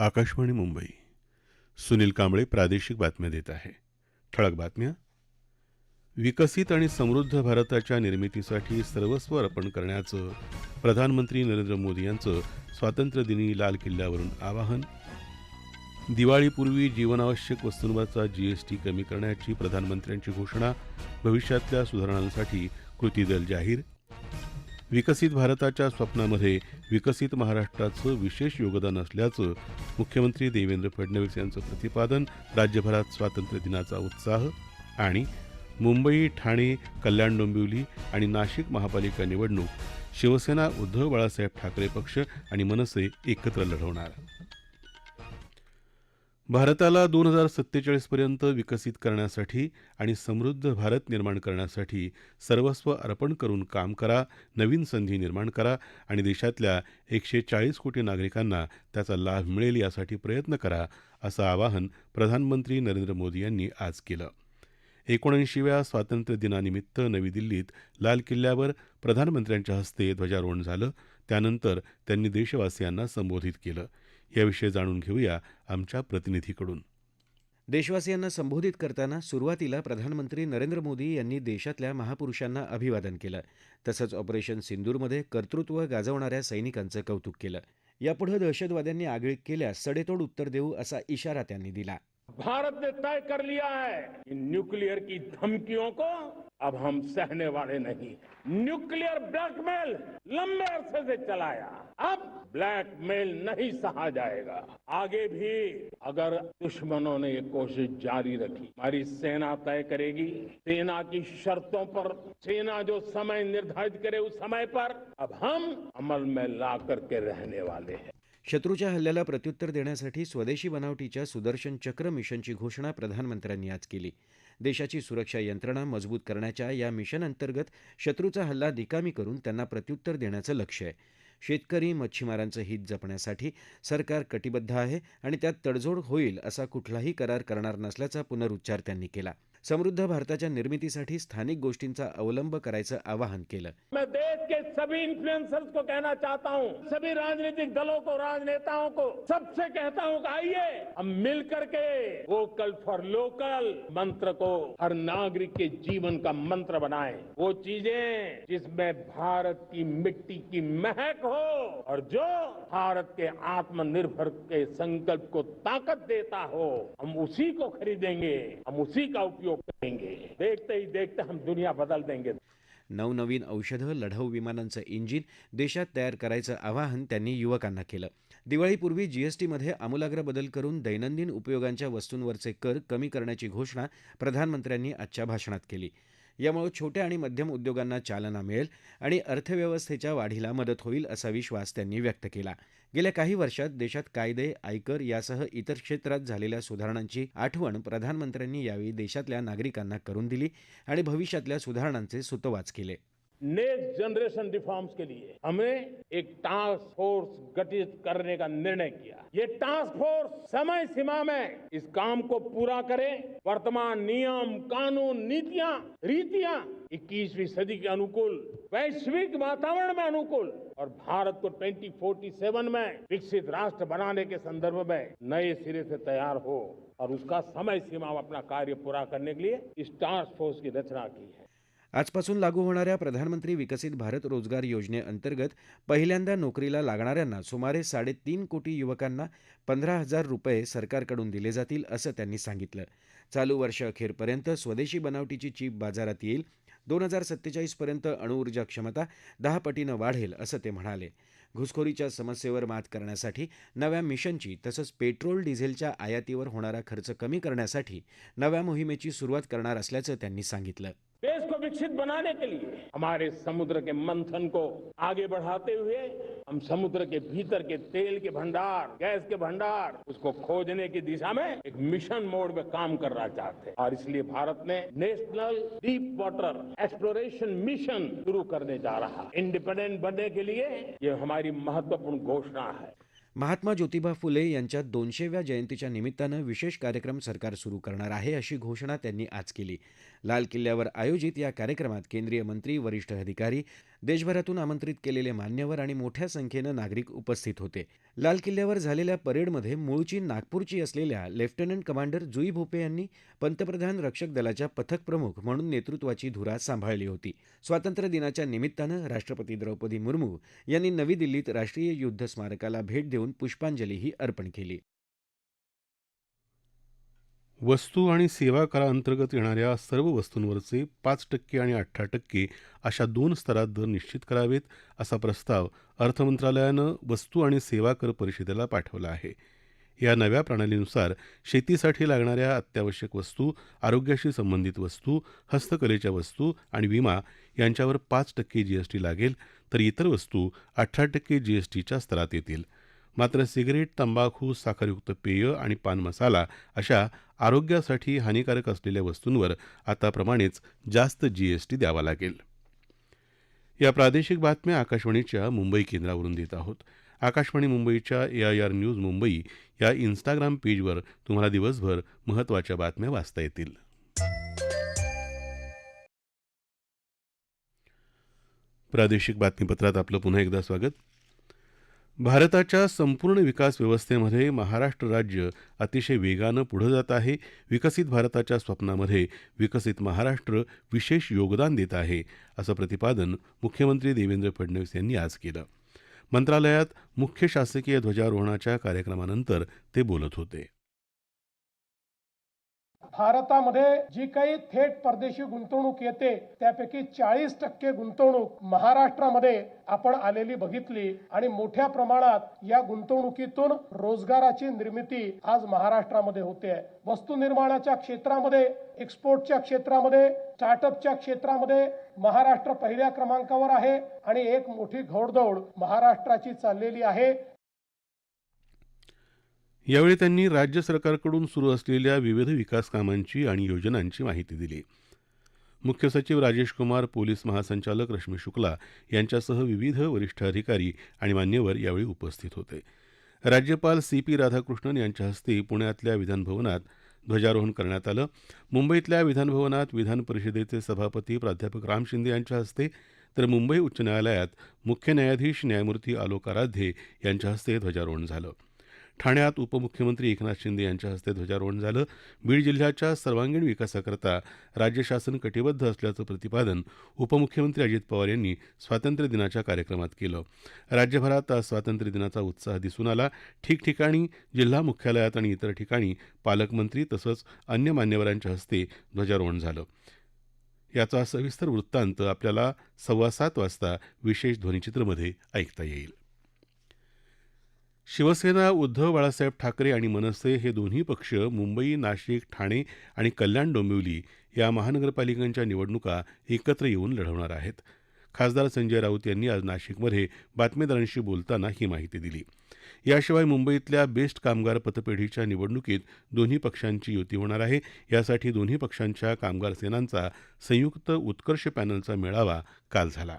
आकाशवाणी मुंबई. सुनील कांबळे प्रादेशिक बातम्या देत आहे. ठळक बातम्या. विकसित आणि समृद्ध भारताच्या निर्मितीसाठी सर्वस्व अर्पण करण्याचं प्रधानमंत्री नरेंद्र मोदी यांचं स्वातंत्र्यदिनी लाल किल्ल्यावरून आवाहन. दिवाळीपूर्वी जीवनावश्यक वस्तूंवरचा जीएसटी कमी करण्याची प्रधानमंत्र्यांची घोषणा. भविष्यातल्या सुधारणांसाठी कृती दल जाहीर. विकसित भारताच्या स्वप्नामध्ये विकसित महाराष्ट्राचं विशेष योगदान असल्याचं मुख्यमंत्री देवेंद्र फडणवीस यांचं प्रतिपादन राज्यभरात स्वातंत्र्य दिनाचा उत्साह आणि मुंबई ठाणे कल्याण डोंबिवली आणि नाशिक महापालिका निवडणूक शिवसेना उद्धव बाळासाहेब ठाकरे पक्ष आणि मनसे एकत्र लढवणार. भारताला दोन हजार सत्तेचाळीसपर्यंत विकसित करण्यासाठी आणि समृद्ध भारत निर्माण करण्यासाठी सर्वस्व अर्पण करून काम करा नवीन संधी निर्माण करा आणि देशातल्या एकशे चाळीस कोटी नागरिकांना त्याचा लाभ मिळेल यासाठी प्रयत्न करा असं आवाहन प्रधानमंत्री नरेंद्र मोदी यांनी आज केलं. एकोणऐंशीव्या स्वातंत्र्य दिनानिमित्त नवी दिल्लीत लाल किल्ल्यावर प्रधानमंत्र्यांच्या हस्ते ध्वजारोहण झालं. त्यानंतर त्यांनी देशवासियांना संबोधित केलं. याविषयी जाणून घेऊया आमच्या प्रतिनिधीकडून. देशवासियांना संबोधित करताना सुरुवातीला प्रधानमंत्री नरेंद्र मोदी यांनी देशातल्या महापुरुषांना अभिवादन केलं तसंच ऑपरेशन सिंदूरमध्ये कर्तृत्व गाजवणाऱ्या सैनिकांचं कौतुक केलं. यापुढे दहशतवाद्यांनी आगळीक केल्यास सडेतोड उत्तर देऊ असा इशारा त्यांनी दिला. भारत ने तय कर लिया है कि न्यूक्लियर की धमकियों को अब हम सहने वाले नहीं. न्यूक्लियर ब्लैकमेल लंबे अरसे से चलाया। अब ब्लैकमेल नहीं सहा जाएगा। आगे भी अगर दुश्मनों ने ये कोशिश जारी रखी हमारी सेना तय करेगी सेना की शर्तों पर सेना जो समय निर्धारित करे उस समय पर अब हम अमल में ला करके रहने वाले हैं। शत्रूच्या हल्ल्याला प्रत्युत्तर देण्यासाठी स्वदेशी बनावटीच्या सुदर्शन चक्र मिशनची घोषणा प्रधानमंत्र्यांनी आज केली. देशाची सुरक्षा यंत्रणा मजबूत करण्याच्या या मिशन अंतर्गत शत्रूचा हल्ला निकामी करून त्यांना प्रत्युत्तर देण्याचं लक्ष आहे. शेतकरी मच्छीमारांचं हित जपण्यासाठी सरकार कटिबद्ध आहे आणि त्यात तडजोड होईल असा कुठलाही करार करणार नसल्याचा पुनरुच्चार त्यांनी केला. समृद्ध भारताच्या निर्मितीसाठी स्थानिक गोष्टींचा अवलंब करायचं आवाहन केलं. मैं देश के सभी इन्फ्लुएंसर्स को कहना चाहता हूँ, सभी राजनीतिक दलों को, राजनेताओं को, सबसे कहता हूँ आइए, हम मिल करके वोकल फॉर लोकल मंत्र को हर नागरिक के जीवन का मंत्र बनाए। वो चीज़ें जिसमें भारत की मिट्टी की महक हो और जो भारत के आत्मनिर्भर के संकल्प को ताकत देता हो, हम उसी को खरीदेंगे, हम उसी का उपयोग करेंगे। देखते ही देखते हम दुनिया बदल देंगे। नवनवीन औषधं लढाऊ विमानांचं इंजिन देशात तयार करायचं आवाहन त्यांनी युवकांना केलं. दिवाळीपूर्वी जीएसटीमध्ये आमूलाग्र बदल करून दैनंदिन उपयोगांच्या वस्तूंवरचे कर कमी करण्याची घोषणा प्रधानमंत्र्यांनी आजच्या भाषणात केली. यामुळे छोट्या आणि मध्यम उद्योगांना चालना मिळेल आणि अर्थव्यवस्थेच्या वाढीला मदत होईल असा विश्वास त्यांनी व्यक्त केला. गेल्या काही वर्षात देशात कायदे आयकर यासह इतर क्षेत्रात झालेल्या सुधारणांची आठवण प्रधानमंत्र्यांनी यावेळी देशातल्या नागरिकांना करून दिली आणि भविष्यातल्या सुधारणांचे सुतवाच केले. नेक्स्ट जनरेशन रिफॉर्म्स के लिए हमने एक टास्क फोर्स गठित करने का निर्णय किया। ये टास्क फोर्स समय सीमा में इस काम को पूरा करे। वर्तमान नियम, कानून, नीतियाँ, रीतियाँ 21वीं सदी के अनुकूल, वैश्विक वातावरण में अनुकूल और भारत को 2047 में विकसित राष्ट्र बनाने के संदर्भ में नए सिरे से तैयार हो और उसका समय सीमा अपना कार्य पूरा करने के लिए इस टास्क फोर्स की रचना की है। आजपासून लागू होणाऱ्या प्रधानमंत्री विकसित भारत रोजगार योजनेअंतर्गत पहिल्यांदा नोकरीला लागणाऱ्यांना सुमारे साडेतीन कोटी युवकांना पंधरा हजार रुपये सरकारकडून दिले जातील असं त्यांनी सांगितलं. चालू वर्ष अखेरपर्यंत स्वदेशी बनावटीची चीप बाजारात येईल. दोन हजार सत्तेचाळीसपर्यंत अणुऊर्जा क्षमता दहा पटीनं वाढेल असं ते म्हणाले. घुसखोरीच्या समस्येवर मात करण्यासाठी नव्या मिशनची तसंच पेट्रोल डिझेलच्या आयातीवर होणारा खर्च कमी करण्यासाठी नव्या मोहिमेची सुरुवात करणार असल्याचं त्यांनी सांगितलं. विकसित बनाने के लिए हमारे समुद्र के मंथन को आगे बढ़ाते हुए हम समुद्र के भीतर के तेल के भंडार, गैस के भंडार, उसको खोजने की दिशा में एक मिशन मोड में काम करना चाहते हैं। और इसलिए भारत ने national deep water exploration mission शुरू करने जा रहा है। इंडिपेंडेंट बनने के लिए ये हमारी महत्वपूर्ण घोषणा है। महात्मा ज्योतिबा फुले यांच्या दोनशेव्या जयंतीच्या निमित्तानं विशेष कार्यक्रम सरकार सुरू करणार आहे अशी घोषणा त्यांनी आज केली. लाल किल्ल्यावर आयोजित या कार्यक्रमात केंद्रीय मंत्री वरिष्ठ अधिकारी देशभरातून आमंत्रित केलेले मान्यवर आणि मोठ्या संख्येनं नागरिक उपस्थित होते. लाल किल्ल्यावर झालेल्या परेडमध्ये मूळची नागपूरची असलेल्या लेफ्टनंट कमांडर जुई भोपे यांनी पंतप्रधान रक्षक दलाच्या पथक प्रमुख म्हणून नेतृत्वाची धुरा सांभाळली होती. स्वातंत्र्य दिनाच्या निमित्तानं राष्ट्रपती द्रौपदी मुर्मू यांनी नवी दिल्लीत राष्ट्रीय युद्ध स्मारकाला भेट देऊन पुष्पांजलीही अर्पण केली. वस्तू आणि सेवा कराअंतर्गत येणाऱ्या सर्व वस्तूंवरचे पाच टक्के आणि अठरा टक्के अशा दोन स्तरात दर निश्चित करावेत असा प्रस्ताव अर्थमंत्रालयानं वस्तू आणि सेवा कर परिषदेला पाठवला आहे. या नव्या प्रणालीनुसार शेतीसाठी लागणाऱ्या अत्यावश्यक वस्तू आरोग्याशी संबंधित वस्तू हस्तकलेच्या वस्तू आणि विमा यांच्यावर पाच टक्के जीएसटी लागेल तर इतर वस्तू अठरा टक्के जीएसटीच्या स्तरात येतील. मात्र सिगरेट तंबाखू साखरयुक्त पेय आणि पान मसाला अशा आरोग्यासाठी हानिकारक असलेल्या वस्तूंवर आताप्रमाणेच जास्त जीएसटी द्यावा लागेल. या प्रादेशिक बातम्या आकाशवाणीच्या मुंबई केंद्रावरून देत आहोत. आकाशवाणी मुंबईच्या A I R news Mumbai या इन्स्टाग्राम पेजवर तुम्हाला दिवसभर महत्त्वाच्या बातम्या वाचता येतील. प्रादेशिक बातमीपत्रात आपलं पुन्हा एकदा स्वागत. भारताच्या संपूर्ण विकास व्यवस्थेमध्ये महाराष्ट्र राज्य अतिशय वेगानं पुढं जात आहे विकसित भारताच्या स्वप्नामध्ये विकसित महाराष्ट्र विशेष योगदान देत आहे असं प्रतिपादन मुख्यमंत्री देवेंद्र फडणवीस यांनी आज केलं. मंत्रालयात मुख्य शासकीय ध्वजारोहणाच्या कार्यक्रमानंतर ते बोलत होते. भारतामध्ये जी काही थेट परदेशी गुंतवणूक येते त्यापैकी चाळीस टक्के गुंतवणूक महाराष्ट्रामध्ये आपण आलेली बघितली आणि मोठ्या प्रमाणात या गुंतवणुकीतून रोजगाराची निर्मिती आज महाराष्ट्रामध्ये होते आहे. वस्तू निर्माणाच्या क्षेत्रामध्ये एक्सपोर्टच्या क्षेत्रामध्ये स्टार्टअपच्या क्षेत्रामध्ये महाराष्ट्र पहिल्या क्रमांकावर आहे आणि एक मोठी घोडदौड महाराष्ट्राची चाललेली आहे. यावेळी त्यांनी राज्य सरकारकडून सुरू असलेल्या विविध विकास कामांची आणि योजनांची माहिती दिली. मुख्य सचिव राजेश कुमार पोलीस महासंचालक रश्मी शुक्ला यांच्यासह विविध वरिष्ठ अधिकारी आणि मान्यवर यावेळी उपस्थित होते. राज्यपाल सी पी राधाकृष्णन यांच्या हस्ते पुण्यातल्या विधानभवनात ध्वजारोहण करण्यात आलं. मुंबईतल्या विधानभवनात विधान परिषदेचे सभापती प्राध्यापक राम शिंदे यांच्या हस्ते तर मुंबई उच्च न्यायालयात मुख्य न्यायाधीश न्यायमूर्ती आलोक आराध्ये यांच्या हस्ते ध्वजारोहण झालं. ठाण्यात उपमुख्यमंत्री एकनाथ शिंदे यांच्या हस्ते ध्वजारोहण झालं. बीड जिल्ह्याच्या सर्वांगीण विकासाकरता राज्य शासन कटिबद्ध असल्याचं प्रतिपादन उपमुख्यमंत्री अजित पवार यांनी स्वातंत्र्य दिनाच्या कार्यक्रमात केलं. राज्यभरात आज स्वातंत्र्य दिनाचा उत्साह दिसून आला. ठिकठिकाणी जिल्हा मुख्यालयात आणि इतर ठिकाणी पालकमंत्री तसंच अन्य मान्यवरांच्या हस्ते ध्वजारोहण झालं. याचा सविस्तर वृत्तांत आपल्याला सव्वा सात वाजता विशेष ध्वनिचित्रमध्ये ऐकता येईल. शिवसेना उद्धव बाळासाहेब ठाकरे आणि मनसे हे दोन्ही पक्ष मुंबई नाशिक ठाणे आणि कल्याण डोंबिवली या महानगरपालिकांच्या निवडणुका एकत्र येऊन लढवणार आहेत. खासदार संजय राऊत यांनी आज नाशिकमध्ये बातमीदारांशी बोलताना ही माहिती दिली. याशिवाय मुंबईतल्या बेस्ट कामगार पतपेढीच्या निवडणुकीत दोन्ही पक्षांची युती होणार आहे. यासाठी दोन्ही पक्षांच्या कामगार सेनांचा संयुक्त उत्कर्ष पॅनलचा मेळावा काल झाला.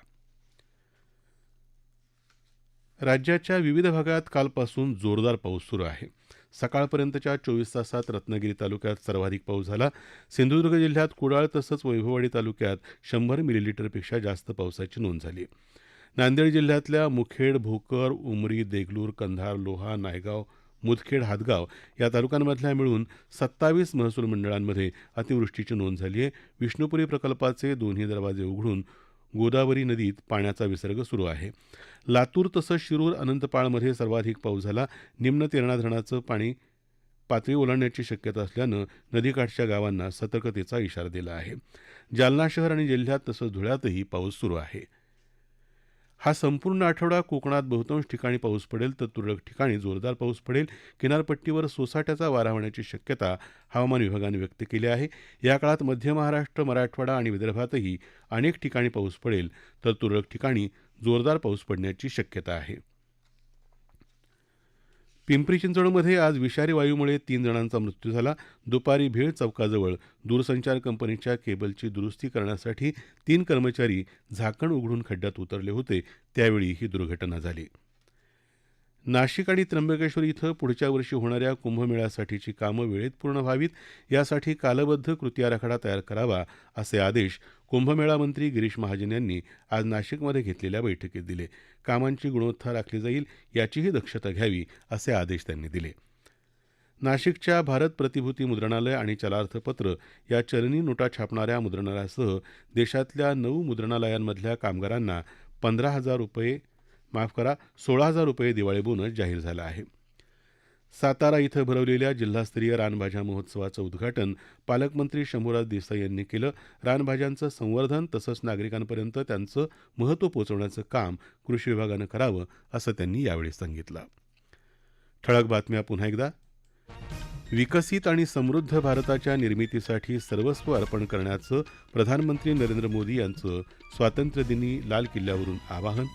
राज्याच्या विविध भागात कालपासून जोरदार पाऊस सुरू आहे. सकाळपर्यंतच्या चोवीस तासात रत्नागिरी तालुक्यात सर्वाधिक पाऊस झाला. सिंधुदुर्ग जिल्ह्यात कुडाळ तसंच वैभववाडी तालुक्यात शंभर मिलीलिटरपेक्षा जास्त पावसाची नोंद झाली. नांदेड जिल्ह्यातल्या मुखेड भोकर उमरी देगलूर कंधार लोहा नायगाव मुदखेड हातगाव या तालुक्यांमधल्या मिळून सत्तावीस महसूल मंडळांमध्ये अतिवृष्टीची नोंद झाली आहे. विष्णुपुरी प्रकल्पाचे दोन्ही दरवाजे उघडून गोदावरी नदीत पाण्याचा विसर्ग सुरू आहे. लातूर तसंच शिरूर अनंतपाळमध्ये सर्वाधिक पाऊस झाला. निम्न तेरणा धरणाचं पाणी पातळी ओलांडण्याची शक्यता असल्यानं नदीकाठच्या गावांना सतर्कतेचा इशारा दिला आहे. जालना शहर आणि जिल्ह्यात तसंच धुळ्यातही पाऊस सुरू आहे. हा संपूर्ण आठवडा कोकणात बहुतांश ठिकाणी पाऊस पडेल तर तुरळक ठिकाणी जोरदार पाऊस पडेल. किनारपट्टीवर सोसाट्याचा वारा होण्याची शक्यता हवामान विभागानं व्यक्त केली आहे. या काळात मध्य महाराष्ट्र मराठवाडा आणि विदर्भातही अनेक ठिकाणी पाऊस पडेल तर तुरळक ठिकाणी जोरदार पाऊस पडण्याची शक्यता आहे. पिंपरी चिंचवडमध्ये आज विषारी वायूमुळे तीन जणांचा मृत्यू झाला. दुपारी भेळ चौकाजवळ दूरसंचार कंपनीच्या केबलची दुरुस्ती करण्यासाठी तीन कर्मचारी झाकण उघडून खड्ड्यात उतरले होते. त्यावेळी ही दुर्घटना झाली. नाशिक आणि त्र्यंबकेश्वर इथं पुढच्या वर्षी होणाऱ्या कुंभमेळ्यासाठीची कामं वेळेत पूर्ण व्हावीत. यासाठी कालबद्ध कृती आराखडा तयार करावा असे आदेश कुंभमेळा मंत्री गिरीश महाजन यांनी आज नाशिकमध्ये घेतलेल्या बैठकीत दिले. कामांची गुणवत्ता राखली जाईल याचीही दक्षता घ्यावी असे आदेश त्यांनी दिले. नाशिकच्या भारत प्रतिभूती मुद्रणालय आणि चलार्थपत्र या चलनी नोटा छापणाऱ्या मुद्रणालयासह देशातल्या नऊ मुद्रणालयांमधल्या कामगारांना पंधरा हजार रुपये माफ करा सोळा हजार रुपये दिवाळी बोनस जाहीर झाला आहे. सातारा इथं भरवलेल्या जिल्हास्तरीय रानभाज्या महोत्सवाचं उद्घाटन पालकमंत्री शंभूराज देसाई यांनी केलं. रानभाज्यांचं संवर्धन तसंच नागरिकांपर्यंत त्यांचं महत्त्व पोचवण्याचं काम कृषी विभागानं करावं असं त्यांनी यावेळी सांगितलं. ठळक बातम्या पुन्हा एकदा. विकसित आणि समृद्ध भारताच्या निर्मितीसाठी सर्वस्व अर्पण करण्याचं प्रधानमंत्री नरेंद्र मोदी यांचं स्वातंत्र्यदिनी लाल किल्ल्यावरून आवाहन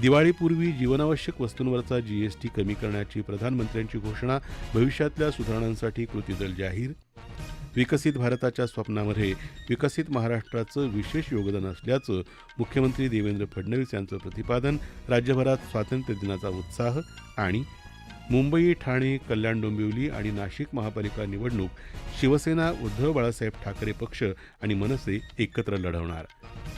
दिवाळीपूर्वी जीवनावश्यक वस्तूंवरचा जीएसटी कमी करण्याची प्रधानमंत्र्यांची घोषणा भविष्यातल्या सुधारणांसाठी कृतीदल जाहीर. विकसित भारताच्या स्वप्नामध्ये विकसित महाराष्ट्राचं विशेष योगदान असल्याचं मुख्यमंत्री देवेंद्र फडणवीस यांचं प्रतिपादन राज्यभरात स्वातंत्र्यदिनाचा उत्साह आणि मुंबई ठाणे कल्याण डोंबिवली आणि नाशिक महापालिका निवडणूक शिवसेना उद्धव बाळासाहेब ठाकरे पक्ष आणि मनसे एकत्र लढवणार.